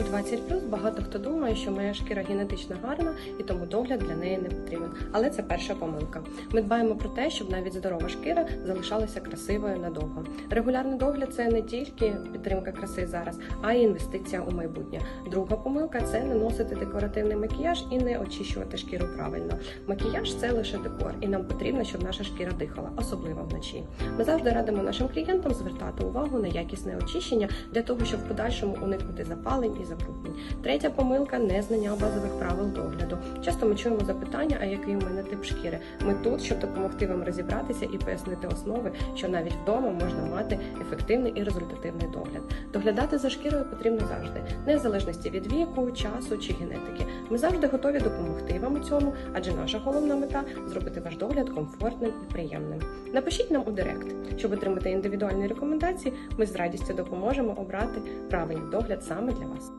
У 20 плюс багато хто думає, що моя шкіра генетично гарна і тому догляд для неї не потрібен. Але це перша помилка. Ми дбаємо про те, щоб навіть здорова шкіра залишалася красивою надовго. Регулярний догляд це не тільки підтримка краси зараз, а й інвестиція у майбутнє. Друга помилка це не носити декоративний макіяж і не очищувати шкіру правильно. Макіяж це лише декор, і нам потрібно, щоб наша шкіра дихала, особливо вночі. Ми завжди радимо нашим клієнтам звертати увагу на якісне очищення для того, щоб в подальшому уникнути запалень і забруднень. Третя помилка незнання базових правил догляду. Часто ми чуємо запитання, а який у мене тип шкіри. Ми тут, щоб допомогти вам розібратися і пояснити основи, що навіть вдома можна мати ефективний і результативний догляд. Доглядати за шкірою потрібно завжди, не в залежності від віку, часу чи генетики. Ми завжди готові допомогти вам у цьому, адже наша головна мета зробити ваш догляд комфортним і приємним. Напишіть нам у директ, щоб отримати індивідуальні рекомендації. Ми з радістю допоможемо обрати правильний догляд саме для вас.